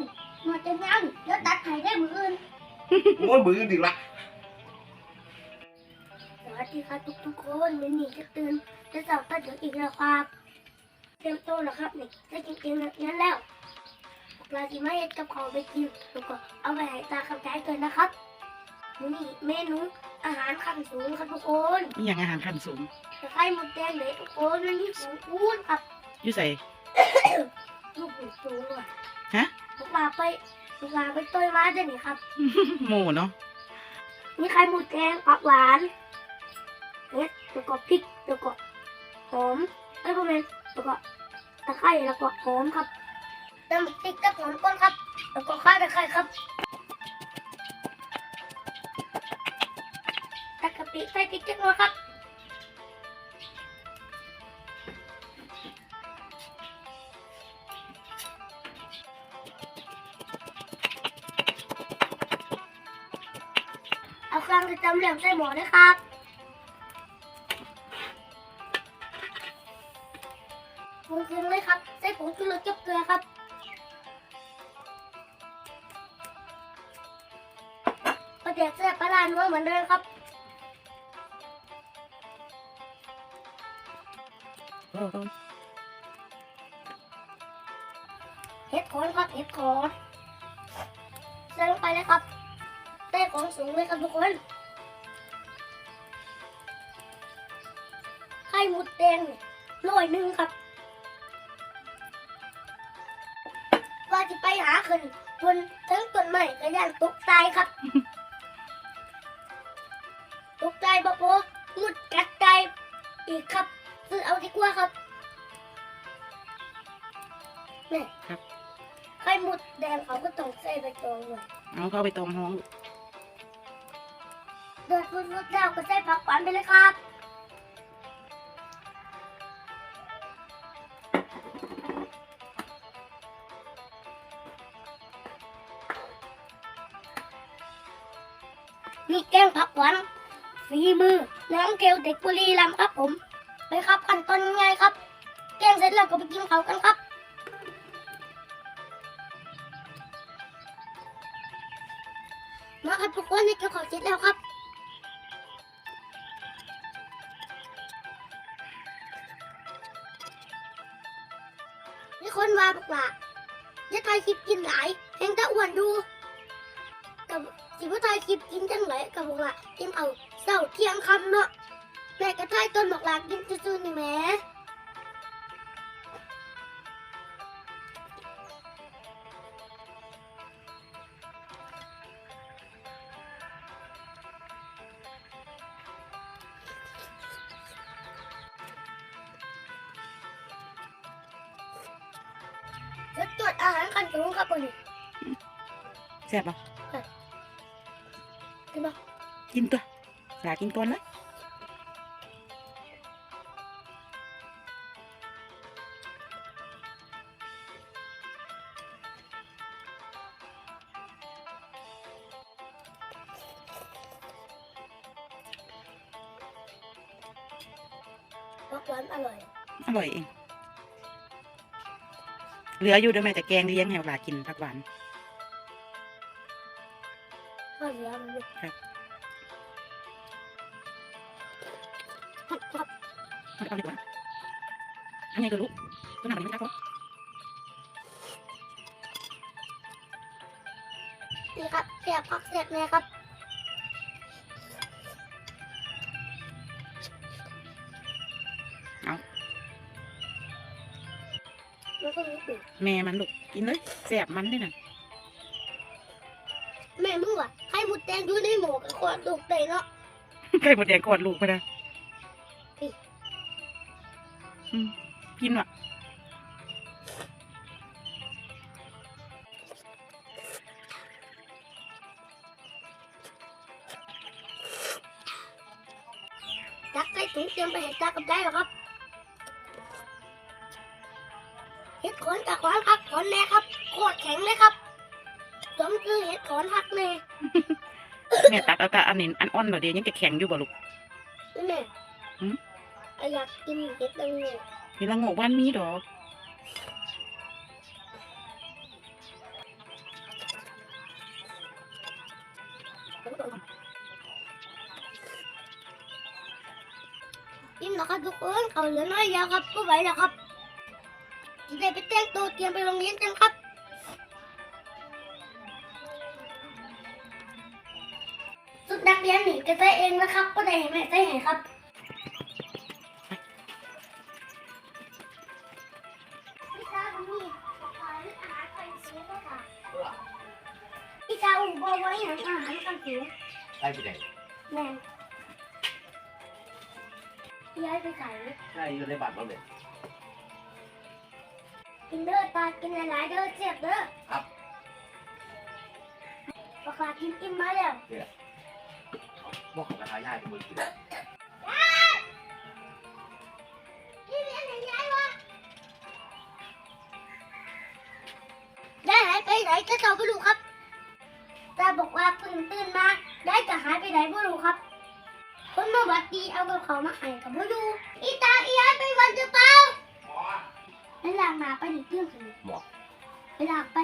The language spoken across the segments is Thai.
นี่หนวดจะยังเดี๋ยวตัดไข่ได้มืออื่น โอ้ยมือดีละสวัสดีครับทุกทุกๆคนวันนี้จะตื่นจะสอบตัดเดี๋ยวอีกแล้วครับเตรียมตัวแล้วครับนี่จะกินเองนั้นแล้วปลาที่ไม่เห็ดกับของไปกินแล้วก็เอาไปให้ตาคำใจเกินนะครับวันนี้เมนูอาหารขั้นสูงครับทุกคนมีอย่างอาหารขั้นสูงจะไข่หมดแดงเลยทุกคนวันนี้สูงอ้วนครับอยู่ใส่ ลูกหมูสูงอะฮะ ลูกปลาไปลูกปลาไปต้อยมาได้ไหมครับ หมูเนาะมีไข่หมูแดงผักหวานเห็ดแล้วก็พริกแล้วก็หอมเอ้ยพ่อแม่แล้วก็ตะไคร้แล้วก็หอมครับเติมพริกกับหอมก่อนครับ แล้วก็ข้าวตะไคร้ครับตะกะปิใส่พริกจักหน่อยครับ เอาเครื่องที่ตำเหลี่ยมใส่หมอด้วยครับปรุงเครื่องเลยครับ ใส่ผงชูรสกับเกลือครับประเดี๋ยวแซ่บปลาร้านัวเหมือนเดิมครับโอ้โหเห็ดโคนครับเห็ดโคนใส่ลงไปเลยครับ ใส่ของสูงเลยครับทุกคนไข่หมุดแดงโรยหนึ่งครับว่าจะไปหาขึ้นบนทั้งต้นไม้ก็ย่านตกตายครับตกใจบ่โปมุดกัดใจอีกครับซื้อเอาดีกว่าครับนี่ครับไข่หมุดแดงเขาก็ต้องใส่ใบตองด้วยเอาเข้าไปตองห้องลูก เดือดฟุดๆแล้วก็ใส่ผักหวานไปเลยครับนี่แกงผักหวานฝีมือน้องเกลเด็กบุรีรัมย์ครับผม ไปครับขั้นตอนง่ายครับ แกงเสร็จแล้วก็ไปกินเขากันครับมาครับทุกคนนี่เกี่ยวขาวเสร็จแล้วครับ บกว่าจะถ่ายคลิปกินหลายแหงตะอ้วนดูกับสิว่าถ่ายคลิปกินจังไรกับบอกว่ากินเอาเศร้าเที่ยงคำเนาะแม่ก็ถ่ายต้นบอกหลากินซื่อๆนี่แม่ จะตรวจอาหารขั้นสูงครับคนนี้แซ่บปะกินบ่กินตัวหลากินก่อนนะผักหวานอร่อย อร่อยเอง เหลืออยู่เดี๋ยวแม่จะแกงเลี้ยงให้หลากินผักหวานข้าวเหนียวมันเลยครับครับเอาเอาดีกว่าอันนี้ก็ลูกตัวหนักมันไม่ได้ก็นี่ครับเสียบผักเสียบเนี่ยครับ แล้วก็มีปีกแม่มันลูกกินเลยแซ่บมันด้วยนะแม่มึงว่ะให้หมุดแดงอยู่ในหมูกับขวดลูกเตะเนาะไก่หมดแดงกอดลูกไปนะพี่อืมกินว่ะจักใส่ถุงเตรียมไปเห็ดตากับได้หรอครับ เห็ดขอนตะขอนพักขอนแน่ครับโคตรแข็งเลยครับสมคือเห็ดขอนพักแน่แม่ตัดเอาแต่อันนี้อันอ่อนแบบเดียวยังจะแข็งอยู่บ่ลูกแม่อยากกินเห็ดละโงกเห็ดละโงกบ้านมีดอกกินนะครับทุกคนเขาเหลือน้อยเดียวครับก็ไหวแล้วครับ จะได้ไปแต่งตัวเตรียมไปโรงเรียนกันครับ สุดนักเรียนหนีจะใส่เองนะครับ ก็ได้ให้แม่ใส่ให้ครับพี่ตาผมมีขออาหารกันเสียด้วยค่ะพี่ตาอุ้มบอกไว้อย่างอาหารกันเสียได้ไปไหนแม่ย้ายไปใส่ได้อยู่ในบัตรเราเนี่ย กินเด้อตากินหลายๆเด้อเจ็บเด้อครับปากกากินอิ่มมาแล้วบอกของกระทายายเป็นมือถือพี่เรียนไหนย้ายวะได้หายไปไหนก็เจ้าไม่รู้ครับตาบอกว่าเพิ่งตื่นมาได้จะหายไปไหนไม่รู้ครับ คนมาบัดดีเอากับเขามาให้กับไม่รู้อีตาอีย้ายไปวันจะเปล่า แล้วล้างหน้าไปดิตื่นขึ้นหมอไปล้างไป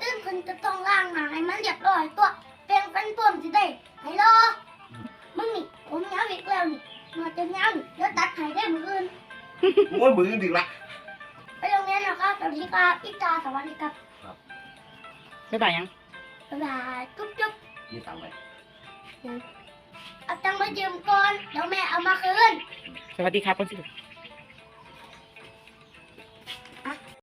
ตื่นขึ้นจะต้องล้างหน้าให้มันเรียบร้อยตัวเปลี่ยนเป็นผมสิได้ให้รอมึงนี่ผมยาวอีกแล้วนี่หนวดจะยาวนี่เดี๋ยวตัดให้ได้มืออื่นโอ้ยมือจริงละไปโรงเรียนแล้วครับสวัสดีครับอีตาสวัสดีครับบ๊ายบายยังบ๊ายบายจุ๊บจุ๊บมีตังค์ไหมเอาตังค์มายืมก่อนเดี๋ยวแม่เอามาคืนสวัสดีครับคนสิลูก